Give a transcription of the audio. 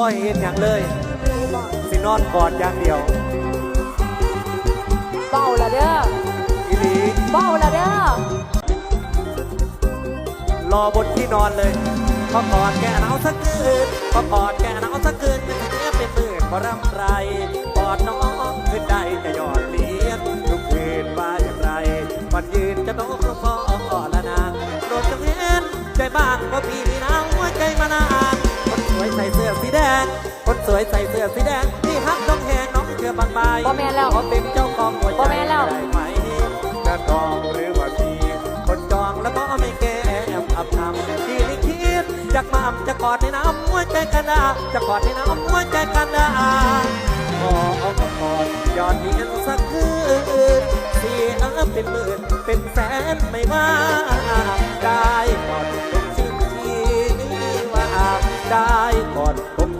บ่เห็นอย่างเลย สินอนกอดอย่างเดียวเบาละเด้ออีหลีเบาละเด้อรอบนที่นอนเลยพอกอดแกหนาวสักคืนพอกอดแกหนาวสักคืนเป็นเนี้ยเป็นหมื่นพอรำไรกอดน้องขึ้นได้จะยอดเลี้ยงทุกคืนว่าอย่างไรวันยืนจะต้องคอละนางโปรดจงเห็นใจบ้างว่าพี่นี่นะหัวใจมานานคนสวยใส่ สวยใส่เสื้อสีแดงที่ฮักน้องแหงน้องเชื่อบานใบบ่แม่นแล้วขอเป็นเจ้าของหัวใจบ่แม่นแล้ว ได้ไหมจะจองหรือว่ามีคนจองแล้วก็ไม่แก้มอับทำที่ลิขิตอยากมาจะกอดในน้ำหัวใจกันดาจะกอดในน้ำหัวใจกันดาขอเอากอดยอดเยียนสักคืนเสียเป็นหมื่นเป็นแสนไม่ว่าได้กอดผมชื่นที่ว่าได้กอดผม